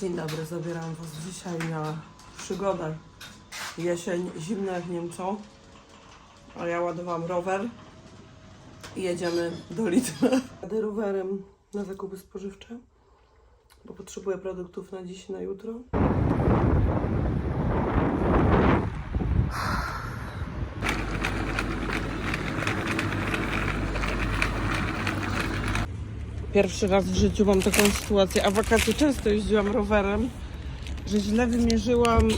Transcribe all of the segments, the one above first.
Dzień dobry, zabieram Was dzisiaj na przygodę. Jesień, zimno jak nie wiem co. A ja ładowałam rower i jedziemy do Lidla. Jadę rowerem na zakupy spożywcze, bo potrzebuję produktów na dziś i na jutro. Pierwszy raz w życiu mam taką sytuację, a wakacje często jeździłam rowerem, że źle wymierzyłam,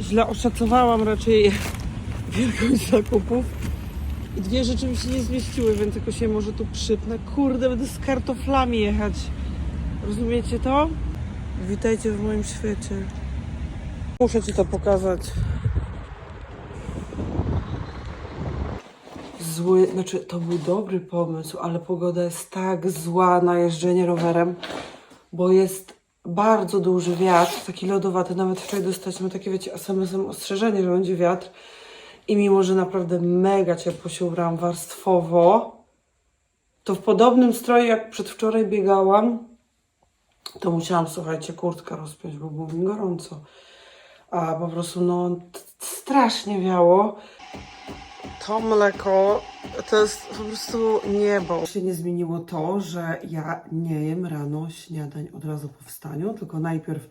źle oszacowałam raczej wielkość zakupów i dwie rzeczy mi się nie zmieściły, więc jakoś się może tu przypnę. Kurde, będę z kartoflami jechać. Rozumiecie to? Witajcie w moim świecie. Muszę Ci to pokazać. Zły, znaczy to był dobry pomysł, ale pogoda jest tak zła na jeżdżenie rowerem, bo jest bardzo duży wiatr, taki lodowaty. Nawet wczoraj dostaliśmy takie, wiecie, SMS-em ostrzeżenie, że będzie wiatr. I mimo, że naprawdę mega ciepło się ubrałam warstwowo, to w podobnym stroju jak przedwczoraj biegałam, to musiałam, słuchajcie, kurtkę rozpiąć, bo było mi gorąco. A po prostu, no, strasznie wiało. To mleko to jest po prostu niebo. Się nie zmieniło to, że ja nie jem rano śniadań od razu po wstaniu, tylko najpierw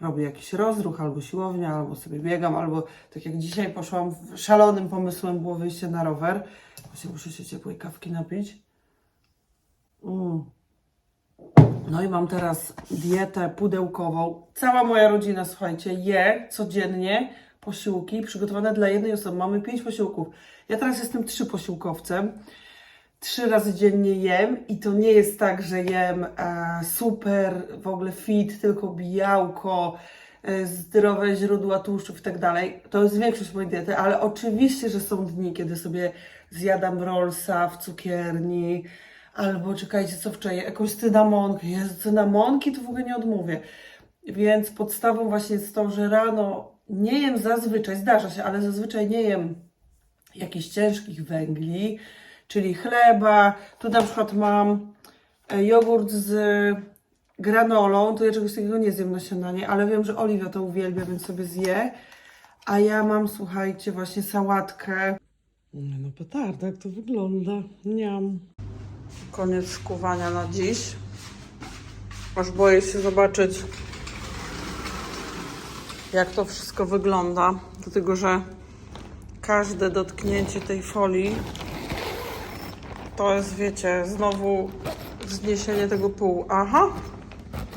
robię jakiś rozruch, albo siłownia, albo sobie biegam, albo tak jak dzisiaj poszłam, szalonym pomysłem było wyjście na rower. Właśnie muszę się ciepłej kawki napić. Mm. No i mam teraz dietę pudełkową. Cała moja rodzina, słuchajcie, je codziennie posiłki przygotowane dla jednej osoby. Mamy pięć posiłków. Ja teraz jestem trzy posiłkowcem. Trzy razy dziennie jem i to nie jest tak, że jem e, super, w ogóle fit, tylko białko, e, zdrowe źródła tłuszczów i tak dalej. To jest większość mojej diety, ale oczywiście, że są dni, kiedy sobie zjadam rollsa w cukierni, albo czekajcie, co wczoraj, jakąś cynamonkę. Jezu, cynamonki to w ogóle nie odmówię. Więc podstawą właśnie jest to, że rano nie jem zazwyczaj, zdarza się, ale zazwyczaj nie jem jakichś ciężkich węgli, czyli chleba. Tu na przykład mam e, jogurt z granolą, to ja czegoś takiego nie zjem na śniadanie, ale wiem, że Oliwia to uwielbia, więc sobie zje. A ja mam, słuchajcie, właśnie sałatkę. No, petarda, jak to wygląda. Niam. Koniec skuwania na dziś. Aż boję się zobaczyć, jak to wszystko wygląda. Dlatego, że każde dotknięcie tej folii to jest, wiecie, znowu zniesienie tego pół. Aha,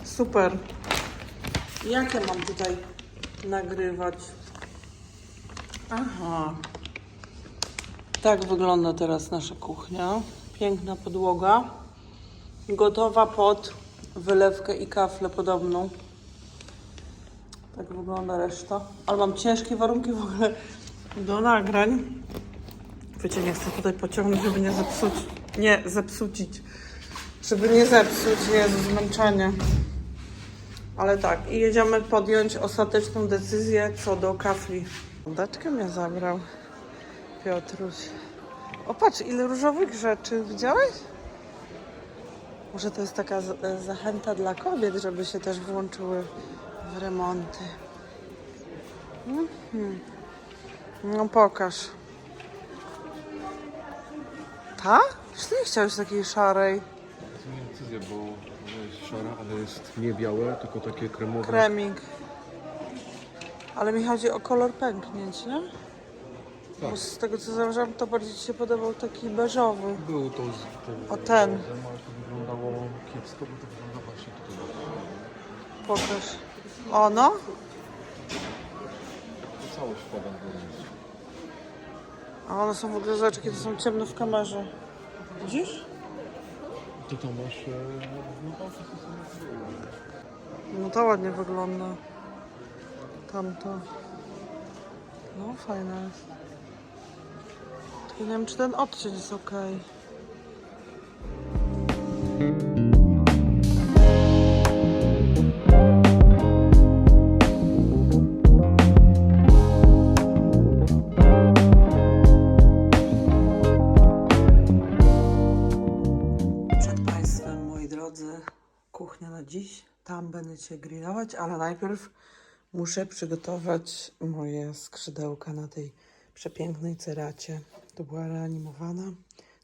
super. Jakie mam tutaj nagrywać? Aha. Tak wygląda teraz nasza kuchnia. Piękna podłoga. Gotowa pod wylewkę i kaflę podobną. Tak wygląda reszta. Ale mam ciężkie warunki w ogóle do nagrań. Wiecie, nie chcę tutaj pociągnąć, żeby nie zepsuć. Nie, zepsucić. Żeby nie zepsuć, Jezu, zmęczenie. Ale tak, i jedziemy podjąć ostateczną decyzję co do kafli. Daczkę mnie zabrał Piotruś. O, patrz, ile różowych rzeczy. Widziałeś? Może to jest taka zachęta dla kobiet, żeby się też włączyły remonty. Mhm. No pokaż. Ta? Ty nie chciałeś takiej szarej? Zmieniam decyzję, bo ona jest szara, ale jest nie białe, tylko takie kremowe. Kremik. Ale mi chodzi o kolor pęknięć, nie? Bo Tak. z tego co zauważyłam, to bardziej ci się podobał taki beżowy. Był to z tym O, ten. ale to wyglądało kiepsko, bo to wygląda właśnie tutaj. Pokaż. O no, To całość wkładam w ręce. a one są w ogóle zaczki, to są ciemne w kamerze. Widzisz? Ty to masz... e, No to. No ładnie wygląda. Tamto. No fajne jest. Tylko nie wiem czy ten odcień jest ok. Przed się grillować, ale najpierw muszę przygotować moje skrzydełka na tej przepięknej ceracie. To była reanimowana,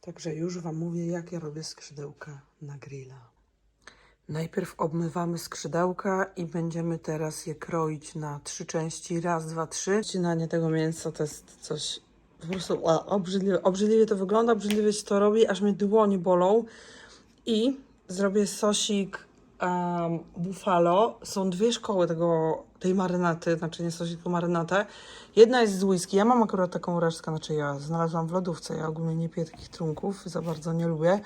także już Wam mówię, jak ja robię skrzydełka na grilla. Najpierw obmywamy skrzydełka i będziemy teraz je kroić na trzy części. Raz, dwa, trzy. Ścinanie tego mięsa to jest coś po prostu a, obrzydliwe. Obrzydliwie to wygląda, obrzydliwie się to robi, aż mnie dłonie bolą. I zrobię sosik um, buffalo. Są dwie szkoły tego, tej marynaty, znaczy nie sosik, tylko marynatę. Jedna jest z whisky. Ja mam akurat taką resztkę, znaczy ja znalazłam w lodówce. Ja ogólnie nie piję takich trunków, za bardzo nie lubię.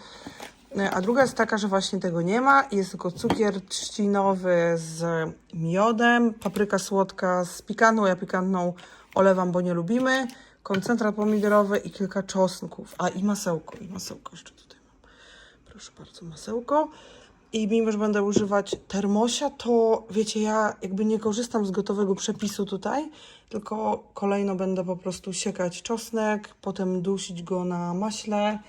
E, A druga jest taka, że właśnie tego nie ma. Jest tylko cukier trzcinowy z miodem, papryka słodka z pikantną. Ja pikantną olewam, bo nie lubimy. Koncentrat pomidorowy i kilka czosnków. A i masełko, i masełko jeszcze tutaj mam. Proszę bardzo, masełko. I mimo, że będę używać termosia, to wiecie, ja jakby nie korzystam z gotowego przepisu tutaj, tylko kolejno będę po prostu siekać czosnek, potem dusić go na maśle,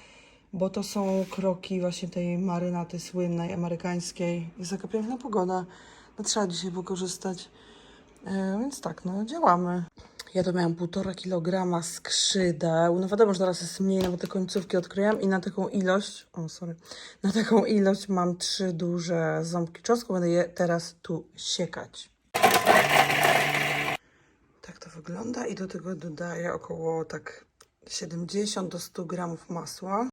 bo to są kroki właśnie tej marynaty słynnej, amerykańskiej. Jest taka piękna pogoda, no trzeba dzisiaj wykorzystać. E, więc tak, no działamy. Ja to miałam półtora kilograma skrzydeł. No wiadomo, że teraz jest mniej, no bo te końcówki odkryłam i na taką ilość, o sorry, na taką ilość mam trzy duże ząbki czosnku. Będę je teraz tu siekać. Tak to wygląda i do tego dodaję około tak 70 do 100 gramów masła.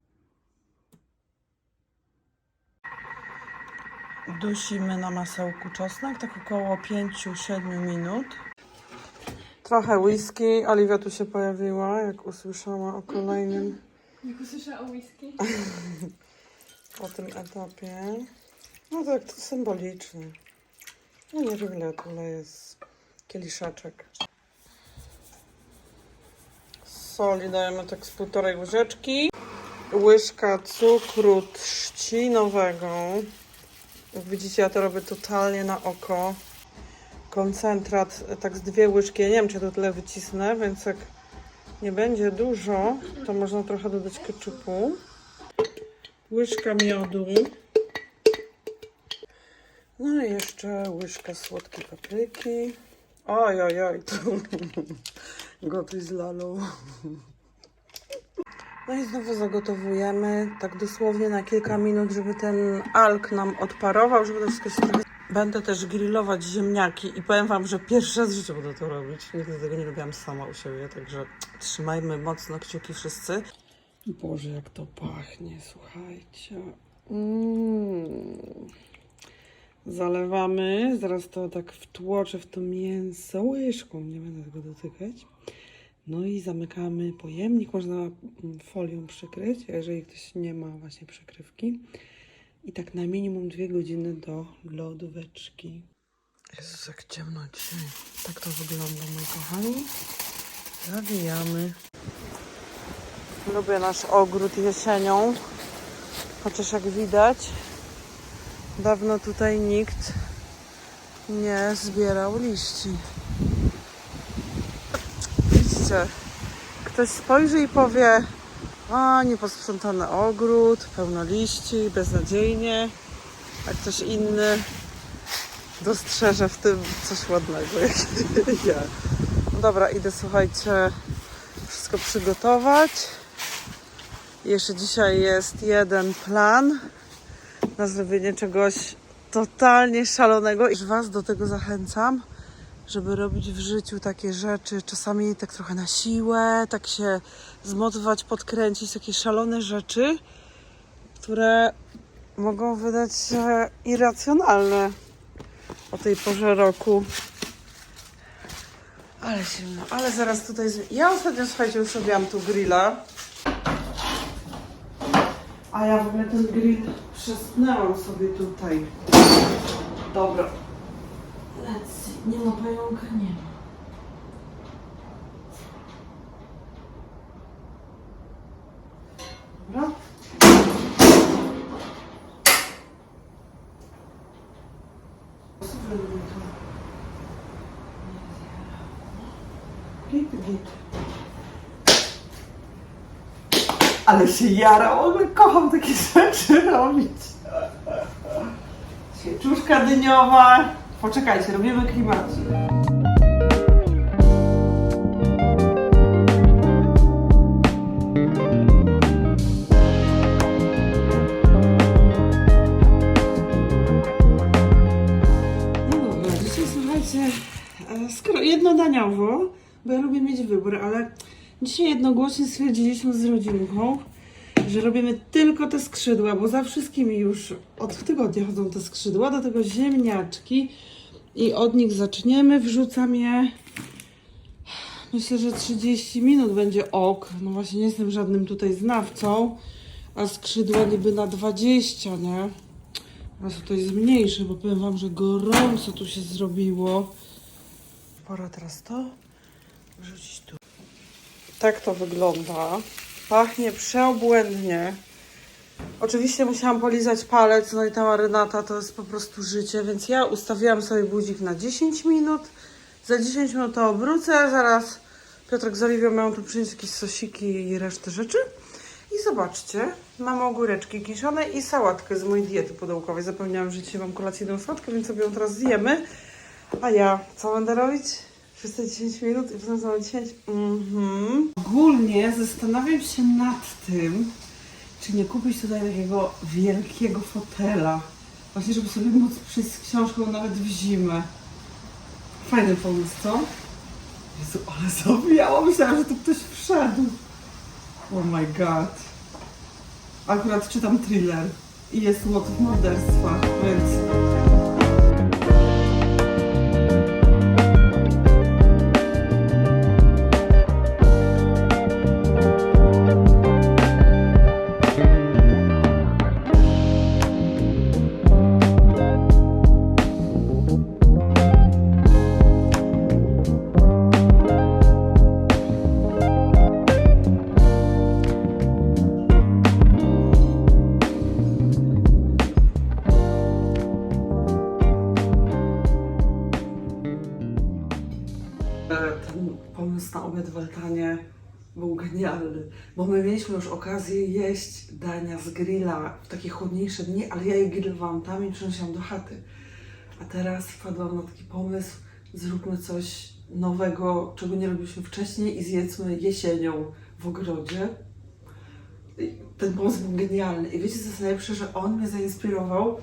Dusimy na masełku czosnek, tak około 5-7 minut. Trochę whisky. Oliwia tu się pojawiła, jak usłyszała o kolejnym Jak usłyszę o whisky. po tym etapie. No tak, to symboliczne. No nie wiem ile tyle jest kieliszeczek. Soli dajemy tak z półtorej łyżeczki. Łyżka cukru trzcinowego. Jak widzicie, ja to robię totalnie na oko. Koncentrat, tak z dwie łyżki. Ja nie wiem, czy to tyle wycisnę, więc jak nie będzie dużo, to można trochę dodać keczupu. Łyżka miodu. No i jeszcze łyżka słodkiej papryki. Oj, oj, oj, to gotuj z lalą. No i znowu zagotowujemy tak dosłownie na kilka minut, żeby ten alk nam odparował, żeby to wszystko się trochę... Będę też grillować ziemniaki i powiem Wam, że pierwszy raz w życiu będę to robić. Nigdy tego nie robiłam sama u siebie, także trzymajmy mocno kciuki wszyscy. Boże, jak to pachnie, słuchajcie. Mm. Zalewamy, zaraz to tak wtłoczę w to mięso łyżką, nie będę tego dotykać. No i zamykamy pojemnik, można folią przykryć, jeżeli ktoś nie ma właśnie przykrywki. I tak na minimum dwie godziny do lodóweczki. Jezus, jak ciemno dzisiaj. Tak to wygląda, moi kochani. Zawijamy. Lubię nasz ogród jesienią, chociaż jak widać, dawno tutaj nikt nie zbierał liści. Widzicie, ktoś spojrzy i powie, a nieposprzątany ogród, pełno liści, beznadziejnie, a ktoś inny dostrzeże w tym coś ładnego, jak ja. No dobra, idę, słuchajcie, wszystko przygotować. Jeszcze dzisiaj jest jeden plan na zrobienie czegoś totalnie szalonego i Was do tego zachęcam, żeby robić w życiu takie rzeczy, czasami tak trochę na siłę, tak się zmotywować, podkręcić, takie szalone rzeczy, które mogą wydać się irracjonalne o tej porze roku. Ale zimno, ale zaraz tutaj... Z... Ja ostatnio, słuchajcie, już robiłam tu grilla. A ja w ogóle ten grill przespnęłam sobie tutaj. Dobra. See. Nie ma pająka, nie ma. Dobra. Git, git. Ale się jara, ogóle kocham takie rzeczy robić. Świeczuszka dyniowa, Poczekajcie, robimy klimat. No dobra, dzisiaj słuchajcie, e, skoro jednodaniowo, bo ja lubię mieć wybór, ale dzisiaj jednogłośnie stwierdziliśmy z rodzinką, że robimy tylko te skrzydła, bo za wszystkimi już od tygodnia chodzą te skrzydła, do tego ziemniaczki i od nich zaczniemy. Wrzucam je, myślę, że 30 minut będzie ok. No właśnie nie jestem żadnym tutaj znawcą, a skrzydła niby na 20, nie? Teraz tutaj zmniejszę, bo powiem wam, że gorąco tu się zrobiło. Pora teraz to wrzucić tu. Tak to wygląda. Pachnie przeobłędnie. Oczywiście musiałam polizać palec, no i ta marynata to jest po prostu życie, więc ja ustawiłam sobie budzik na 10 minut. Za 10 minut to obrócę, zaraz Piotrek z Oliwią mają tu przynieść jakieś sosiki i resztę rzeczy. I zobaczcie, mam ogóreczki kiszone i sałatkę z mojej diety pudełkowej. Zapomniałam, że dzisiaj mam kolacyjną sałatkę, więc sobie ją teraz zjemy. A ja co będę robić? Przez te 10 minut i potem znowu 10? Mhm. Ogólnie zastanawiam się nad tym, czy nie kupić tutaj takiego wielkiego fotela. Właśnie, żeby sobie móc przyjść z książką nawet w zimę. Fajny pomysł, co? Jezu, ale zawijało. Myślałam, że tu ktoś wszedł. Oh my god. Akurat czytam thriller i jest motyw morderstwa, więc... był genialny, bo my mieliśmy już okazję jeść dania z grilla w takie chłodniejsze dni, ale ja je grillowałam tam i przynosiłam do chaty. A teraz wpadłam na taki pomysł, zróbmy coś nowego, czego nie robiliśmy wcześniej i zjedzmy jesienią w ogrodzie. I Ten pomysł był genialny i wiecie co jest najlepsze, że on mnie zainspirował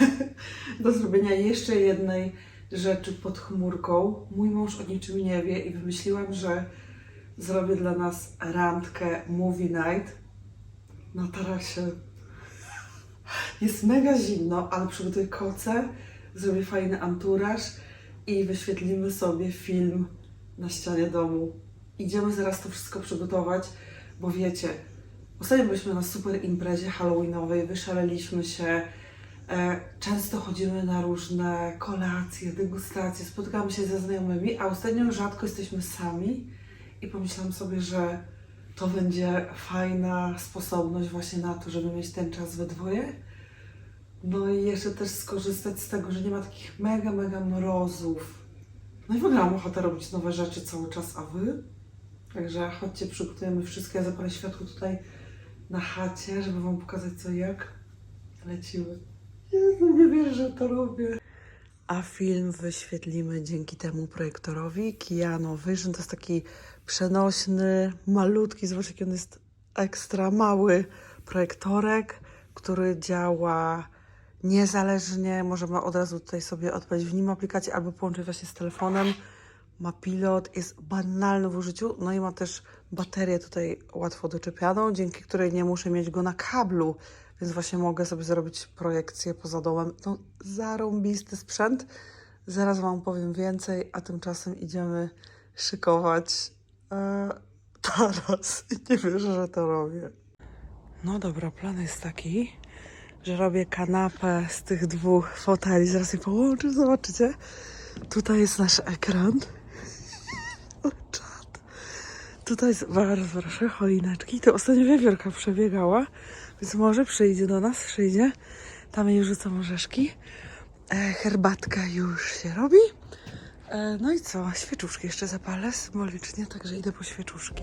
do zrobienia jeszcze jednej rzeczy pod chmurką. Mój mąż o niczym nie wie i wymyśliłam, że zrobię dla nas randkę movie night na tarasie. Jest mega zimno, ale przygotuję koce, zrobię fajny anturaż i wyświetlimy sobie film na ścianie domu. Idziemy zaraz to wszystko przygotować, bo wiecie, ostatnio byliśmy na super imprezie halloweenowej, wyszaleliśmy się, E, Często chodzimy na różne kolacje, degustacje, spotykamy się ze znajomymi, a ostatnio rzadko jesteśmy sami i pomyślałam sobie, że to będzie fajna sposobność właśnie na to, żeby mieć ten czas we dwoje. No i jeszcze też skorzystać z tego, że nie ma takich mega, mega mrozów. No i w ogóle mam ochotę robić nowe rzeczy cały czas, a wy? Także chodźcie, przygotujemy wszystko. Ja zapalę światło tutaj na chacie, żeby wam pokazać co jak. Lecimy. Jezu, nie wierzę, że to robię. A film wyświetlimy dzięki temu projektorowi Kiano Vision. To jest taki przenośny, malutki, zobaczcie jaki on jest ekstra mały projektorek, który działa niezależnie. Możemy od razu tutaj sobie odpalić w nim aplikację albo połączyć właśnie z telefonem. Ma pilot, jest banalny w użyciu, no i ma też baterię tutaj łatwo doczepianą, dzięki której nie muszę mieć go na kablu, więc właśnie mogę sobie zrobić projekcję poza domem. No, zarąbisty sprzęt. Zaraz Wam powiem więcej, a tymczasem idziemy szykować e, taras. I nie wierzę, że to robię. No dobra, plan jest taki, że robię kanapę z tych dwóch foteli. Zaraz je połączę, zobaczycie. Tutaj jest nasz ekran. Czad. Tutaj jest bardzo proszę, choineczki. To ostatnio wiewiórka przebiegała, więc może przyjdzie do nas, przyjdzie. Tam jej rzucam orzeszki. E, herbatka już się robi. E, no i co? Świeczuszki jeszcze zapalę symbolicznie, także idę po świeczuszki.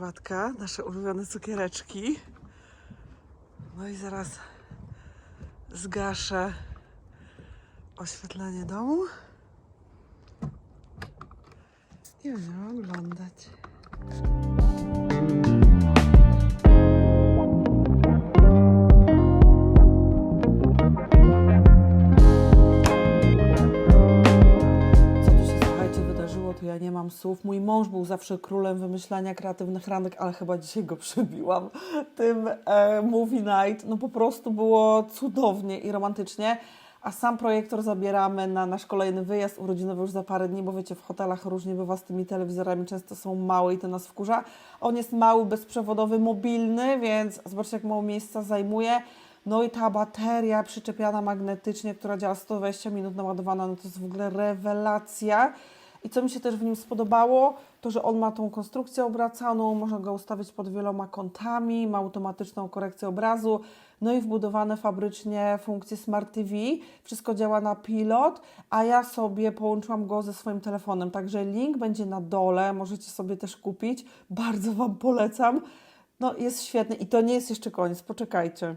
Herbatka, nasze ulubione cukiereczki. No i zaraz zgaszę oświetlenie domu i będziemy oglądać. To ja nie mam słów. Mój mąż był zawsze królem wymyślania kreatywnych randek, ale chyba dzisiaj go przebiłam tym e, movie night. No po prostu było cudownie i romantycznie. A sam projektor zabieramy na nasz kolejny wyjazd urodzinowy już za parę dni, bo wiecie, w hotelach różnie bywa z tymi telewizorami, często są małe i to nas wkurza. On jest mały, bezprzewodowy, mobilny, więc zobaczcie, jak mało miejsca zajmuje. No i ta bateria przyczepiana magnetycznie, która działa 120 minut naładowana, no to jest w ogóle rewelacja. I co mi się też w nim spodobało, to że on ma tą konstrukcję obracaną, można go ustawić pod wieloma kątami, ma automatyczną korekcję obrazu, no i wbudowane fabrycznie funkcje Smart TV. Wszystko działa na pilot, a ja sobie połączyłam go ze swoim telefonem, także link będzie na dole, możecie sobie też kupić. Bardzo Wam polecam. No jest świetny i to nie jest jeszcze koniec, poczekajcie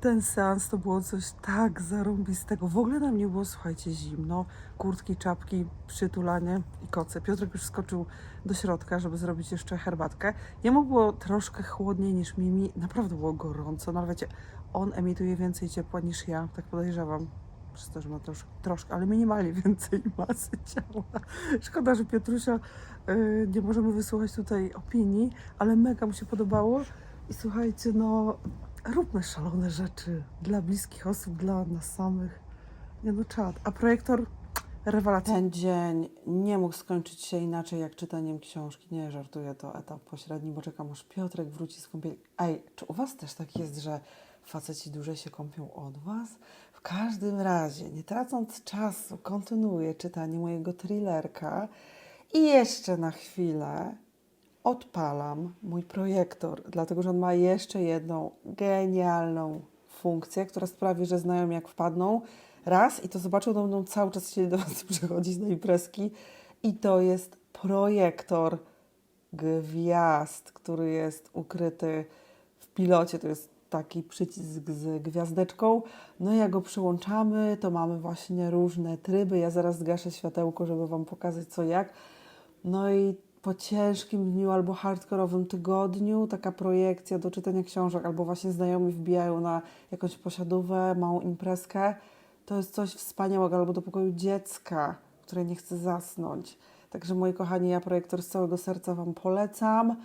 ten seans to było coś tak zarąbistego. W ogóle nam nie było, słuchajcie, zimno. Kurtki, czapki, przytulanie i koce. Piotrek już skoczył do środka, żeby zrobić jeszcze herbatkę. Jemu było troszkę chłodniej niż Mimi. Naprawdę było gorąco. No wiecie, on emituje więcej ciepła niż ja, tak podejrzewam. Przez to, że ma trosz, troszkę, ale minimalnie więcej masy ciała. Szkoda, że Piotrusia y, nie możemy wysłuchać tutaj opinii, ale mega mu się podobało. I słuchajcie, no róbmy szalone rzeczy dla bliskich osób, dla nas samych. Nie no, czad. A projektor rewelacja. Ten dzień nie mógł skończyć się inaczej jak czytaniem książki. Nie, żartuję, to etap pośredni, bo czekam aż Piotrek wróci z kąpieli. Ej, czy u Was też tak jest, że faceci dłużej się kąpią od Was? W każdym razie, nie tracąc czasu, kontynuuję czytanie mojego thrillerka i jeszcze na chwilę odpalam mój projektor, dlatego że on ma jeszcze jedną genialną funkcję, która sprawi, że znajomi jak wpadną raz i to zobaczą, to będą cały czas chcieli do Was przychodzić na imprezki i to jest projektor gwiazd, który jest ukryty w pilocie, to jest taki przycisk z gwiazdeczką. No i jak go przyłączamy, to mamy właśnie różne tryby. Ja zaraz zgaszę światełko, żeby Wam pokazać co jak. No i po ciężkim dniu albo hardkorowym tygodniu taka projekcja do czytania książek, albo właśnie znajomi wbijają na jakąś posiadówę, małą imprezkę. To jest coś wspaniałego, albo do pokoju dziecka, które nie chce zasnąć. Także moi kochani, ja projektor z całego serca Wam polecam.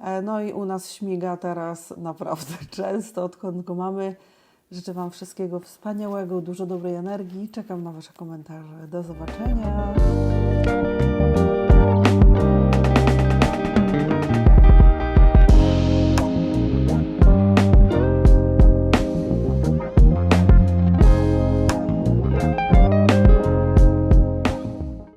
E, No i u nas śmiga teraz naprawdę często, odkąd go mamy. Życzę Wam wszystkiego wspaniałego, dużo dobrej energii. Czekam na Wasze komentarze. Do zobaczenia.